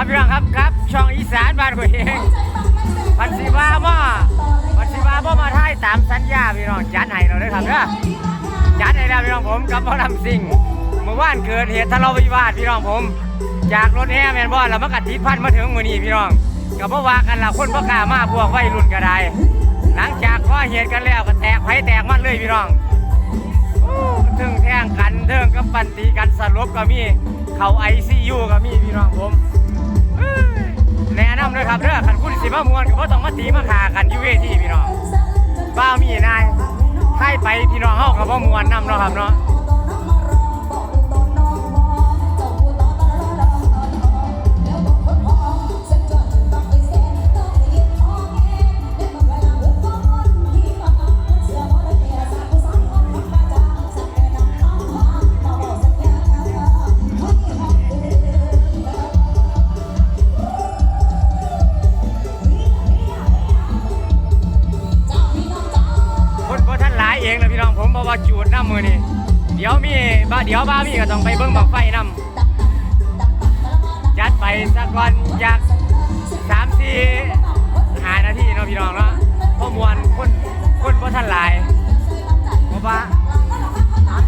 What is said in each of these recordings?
ครับพี่น้องครับครับ ช่องอีสานบ้านกูเองพันสีบ้าบ่พันสีบ้าบ่มาท่ายตามสัญญาพี่น้องจัดให้เราเลยครับเด้อจัดให้แล้วพี่น้องผมกับพ่อลำสิงเมื่อวานเกิดเหตุทะเลาะวิวาทพี่น้องผม จากรถแห่แมนบอแล้วมันกัดติดพันมาถึงมือนี้พี่น้องกับเมื่อวากันละคนพ่อกล้ามาพวกไวัยรุ่นก็ได้หลังจากก่อเหตุกันแล้วก็แตกไผแตกมันเลยพี่น้องถึงแท่งกันเทิงกับปันตีกันสรุปก็มีเขาไอซียูก็มีพี่น้องผม แนะนำเลยครับเด้อขันคุณสิมามวนก็บ่ต้องมาตีมาขากันอยูเวทีพี่น้องบ้ามีนายให้ไปพี่น้องเฮากับบ่มวนนำเนาะครับเนาะ บ้าเดี๋ยวบ้ามีก็ต้องไปเบิ่งบังไฟน้ำจัดไปสักวันอยากสามสี่หานาทีเนาะพี่น้องเนาะเพราะมวนคนคนบ่ท่านหลายเพราะว่า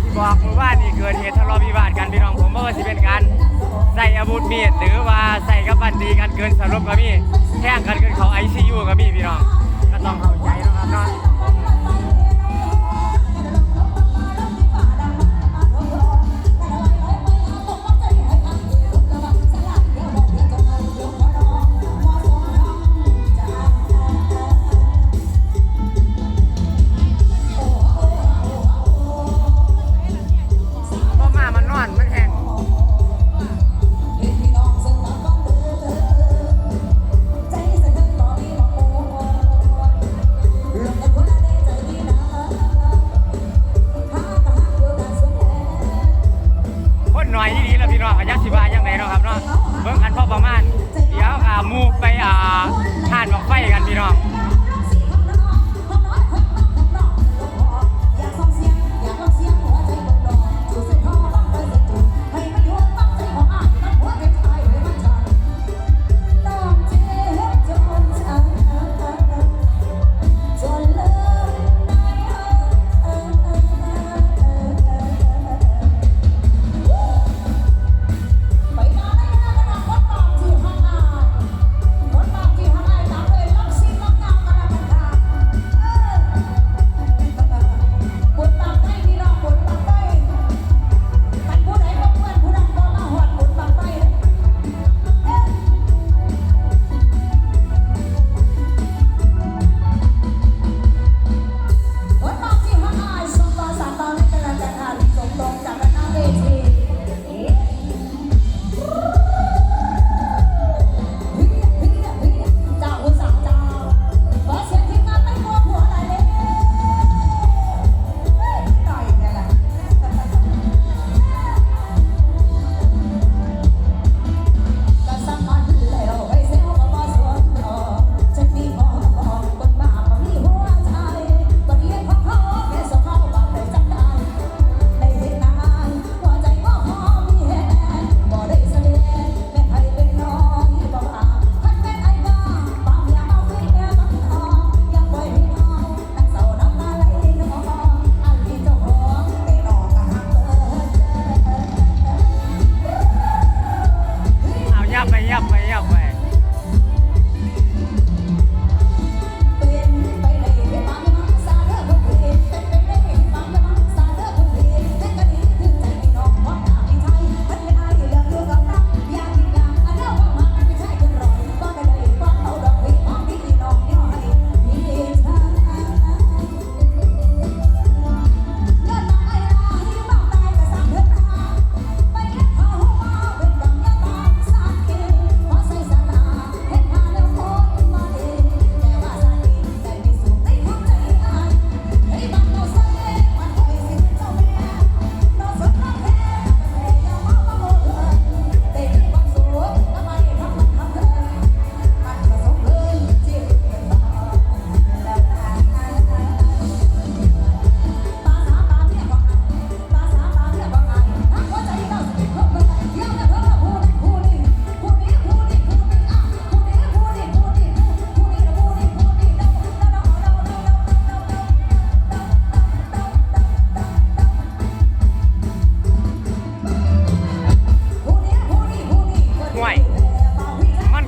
ที่บอกเมื่อวานนี่เกิดเหตุทะเลาะวิวาทกันพี่น้องผมบ่ว่าสิเป็นการใส่อาวุธมีดหรือว่าใส่กับบันตีกันเกินสรุปก็มีแท่งกันเกินเขาไอซียูก็มีพี่น้องก็ต้องเข้าใจนะครับเนาะ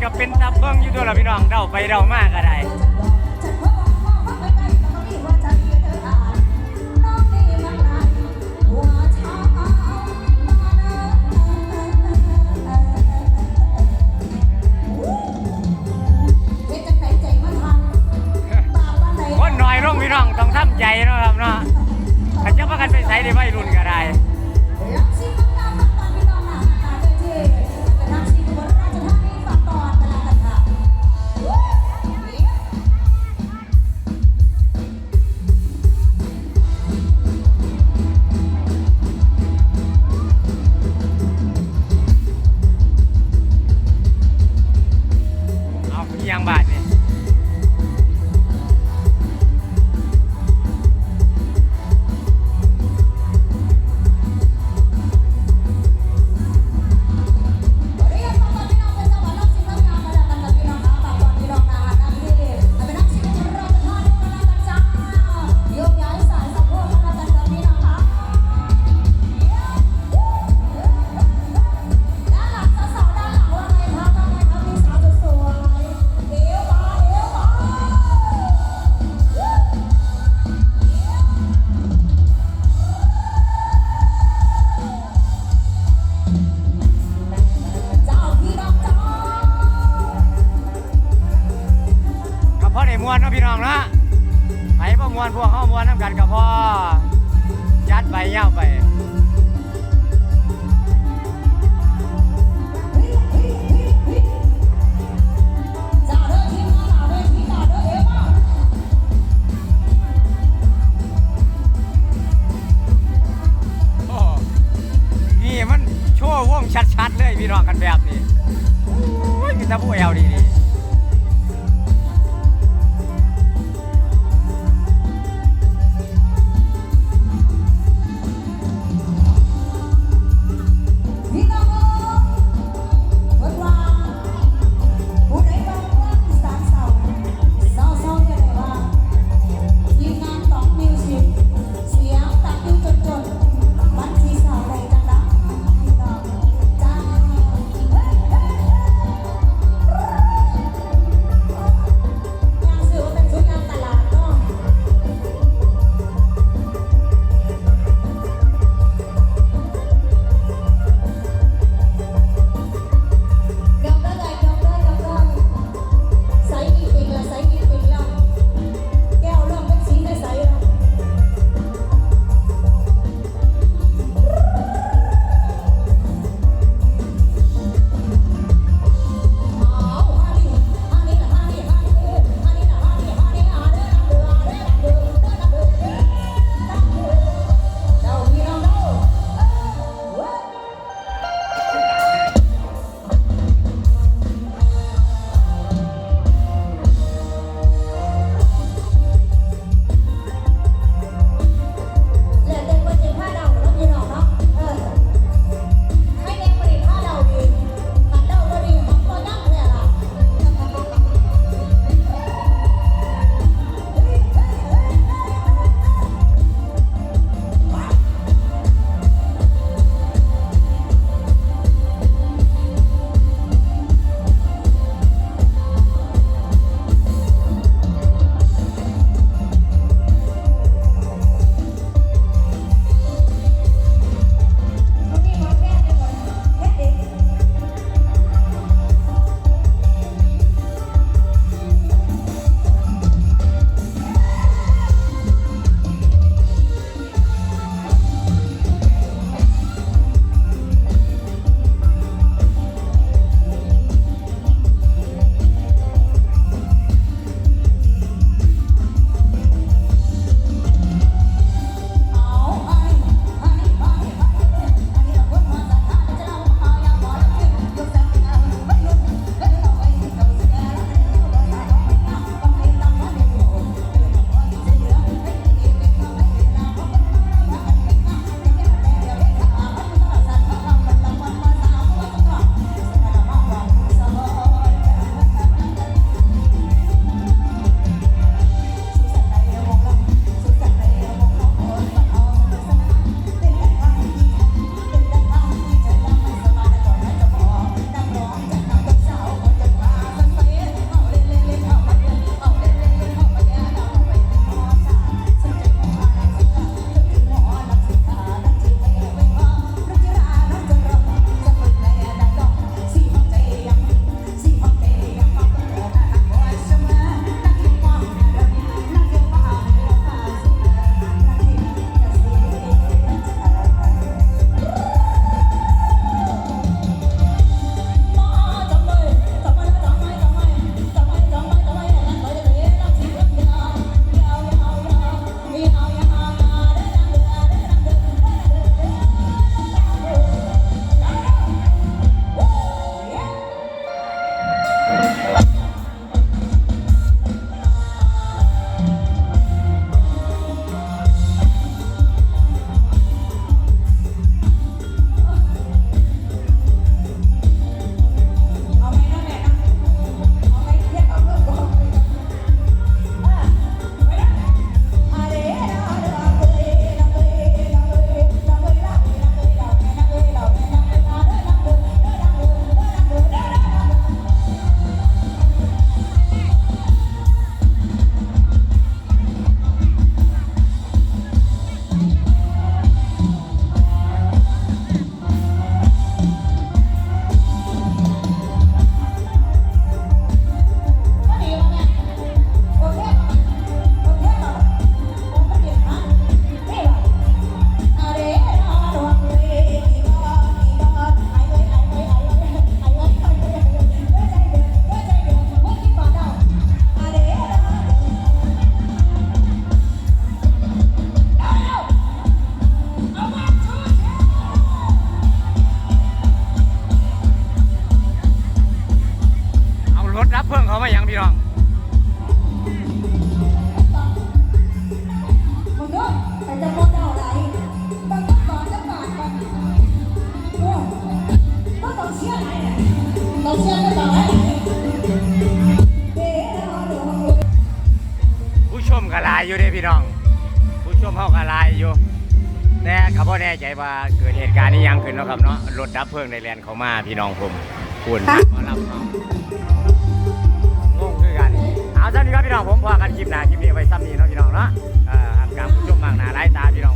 ก็เป็นตาเบิ้งอยู่ตัวยละพี่น้องเดาไปเดามากก็ได้คนน้อยลงพี่น้องต้องทำใจนะครับเนาะถ้าจะว่ากันไปใส่ได้ไว้รุ่นก็ได้ามวนนํกันก็พอยัดไปยาไปเงานเจ้าเด้อทีมงานเด้อเอวมาโอ้นี่มันโชว์วงชัดๆเลยพี่น้องกันแบบนี้โอ้ยมีต่ผู้แอลดีดี อยู่เด้พี่น้อง ผู้ชมเขาก็หลายอยู่ แต่ก็บ่แน่ใจว่าเกิดเหตุการณ์นี้ยังขึ้นเนาะครับเนาะรถดับเพลิงในแลนเขามาพี่น้องผมคุณมารับเขางงคือกันเอาท่านี้ครับพี่น้องผมพอกันคลิปหน้าคลิปนี้ไว้ซ้ำนี้เนาะพี่น้องเนาะเอ่อทำการผู้ชมมากหน้าหลายตาพี่น้อง